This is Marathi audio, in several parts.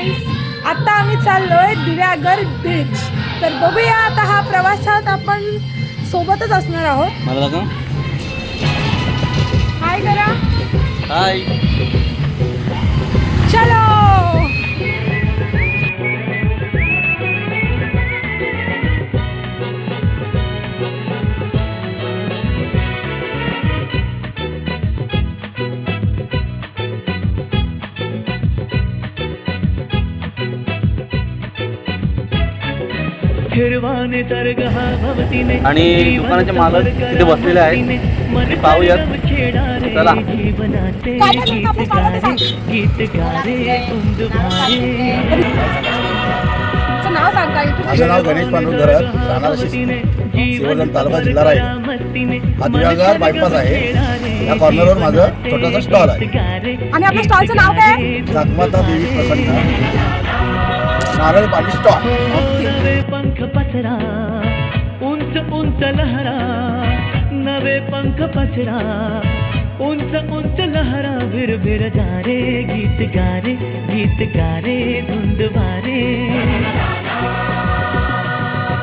फ्रेंड्स आता आम्ही चाललोय दिव्यागर बीच तर बघूया आता हा प्रवासात आपण सोबतच असणार आहोत. मला दाखव. हाय करा हाय चलो. आणि दुकानाचे मालक तिथे बसलेले आहेत. आणि पाहूयात चला. माझं नाव गणेश राहणार शिवजन तालुका जिल्हा राहील हा दिव्यागार बायपास आहे. या कॉर्नरवर माझं छोटासा स्टॉल आहे. आणि आपल्या स्टॉलचं नाव काय? जागमाता देवी प्रसन्न. नारळ पाणी स्टॉल पसरा उंच उंच लहरा नवे पंख पसरा उंच उंच लहरा भिर भिर जारे गीत गारे गीत गारे धुंद वारे।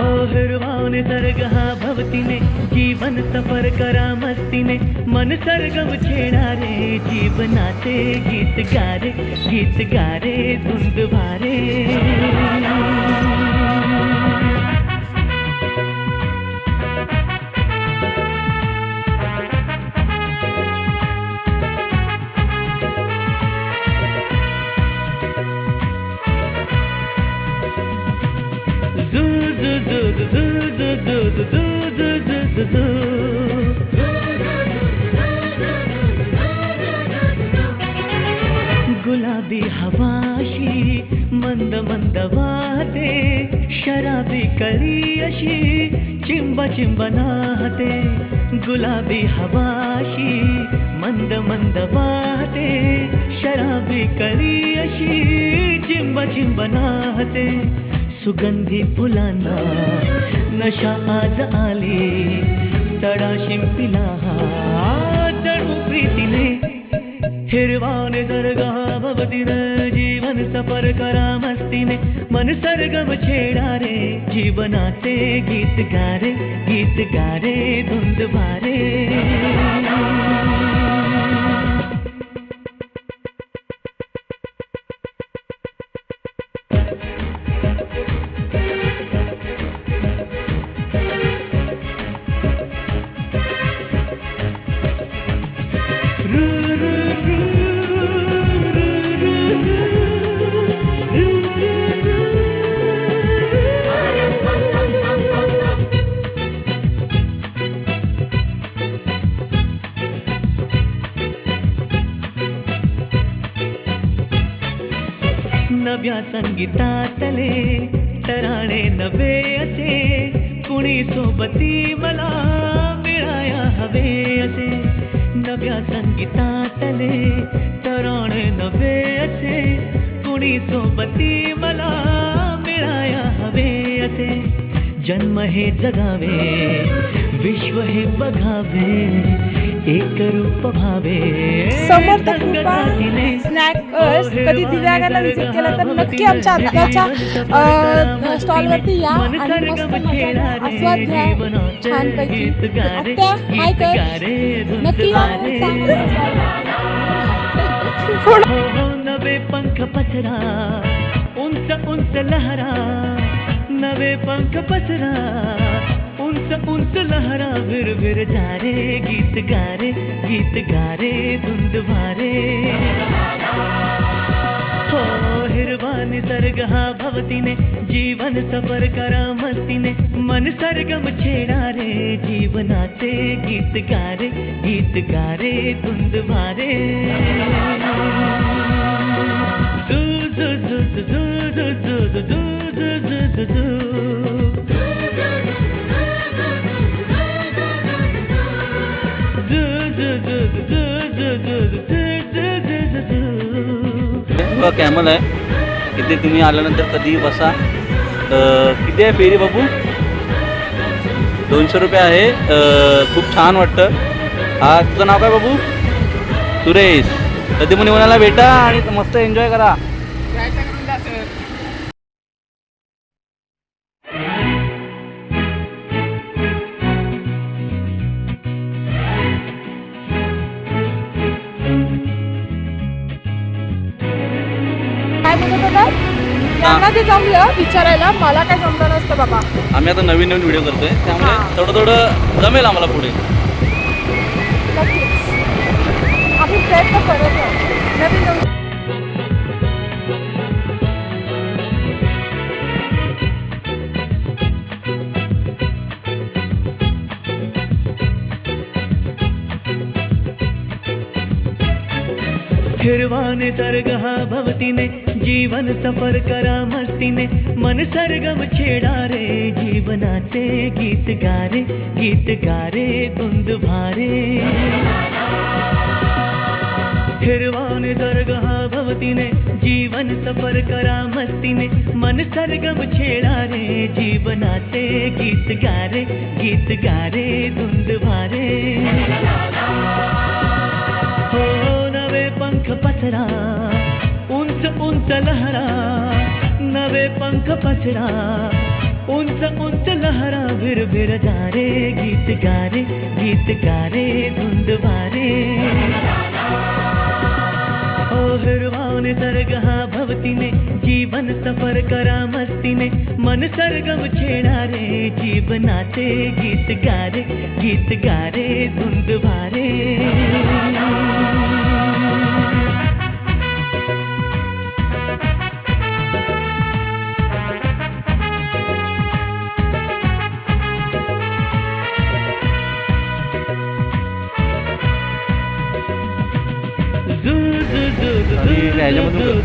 ओ हिरवाने सरगहा भवतीने जीवन सफर करा मस्तीने मन सरगम छेडारे जीवनाचे गीत गारे गीत गारे धुंद वारे। गुलाबी हवाशी मंद मंद वाहते शराबी कळी अशी चिंब चिंब नाहते गुलाबी हवाशी मंद मंद वाहते शराबी कळी अशी चिंब चिंब नाहते सुगंधी फुलांना नशा आज आली तडा शिंपिला हा जणू प्रीतीने हिरवाने दर्गा भवतीन जीवन सफर करा मस्तीने. मन सरगम छेडारे जीवनाचे गीत गारे गीत गारे धुंद भारे नव्या संगीतातले तराणे नवे असे. कुणी सोबती मला मिळाया हवे असे. नव्या संगीतातले तराणे नवे असे. कुणी सोबती मला मिळाया हवे असे. जन्म हे जगावे. विश्व हे बघावे एक रूप भावे समर्थ कृपा स्नॅकर्स कधी दिव्यागाला व्हिजिट केलं तर नक्की आमच्या आत्याच्या स्टॉलवरती या आणि मस्त आस्वाद घ्या. छानपैकी आत्या हाय कर नक्की या हो हो नवे पंख पसरा उंच उंच लहरा नवे पंख पसरा उन सुकून लहरा फिर फिर जा रे गीत गा गीत गा रे हो, हिरवान सरगहा भवती ने, जीवन सफ़र करा मस्ती ने, मन सरगम छेड़ा रे जीवनाते गीत गा गीत गारे रे धुंध भारे दू दू दू दू बघा कॅमल आहे. इथे तुम्ही आल्यानंतर कधी बसा. किती आहे फेरी बाबू दोनशे रुपये आहे. खूप छान वाटतं. हा तुझं नाव काय बाबू सुरेश. कधी म्हणे म्हणाला भेटा आणि मस्त एन्जॉय करा. यांना ते जमलं विचारायला. मला काय जमलं नसतं बाबा. आम्ही आता नवीन नवीन व्हिडिओ करतोय. त्यामुळे हां. थोडं थोडं जमेल आम्हाला पुढे. नक्कीच. आम्ही प्रयत्न करत राहू. नवीन नवीन फिरवाने सर्ग हा भवतीने जीवन सफर करा मस्तीने मन सरगम छेडा रे जीवनाचे गीत गारे गीत गारे धुंद भारे। फिरवाने सर्ग हा भवतीने जीवन सफर करा मस्तीने मन सरगम छेडा रे जीवनाचे गीत गारे गीत गारे धुंद भारे नवे पंख पसरा? उंच उंच लहरा भिर भिर जा रे गीत गारे गीत गारे धुंद वारे। ओ हिरवाने सर्ग हा भवतीने जीवन सफर करा मस्तीने मन सरगम छेडा रे जीवनाचे गीत गारे गीत गारे धुंद भारे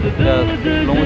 आणि ह्याच्यामधून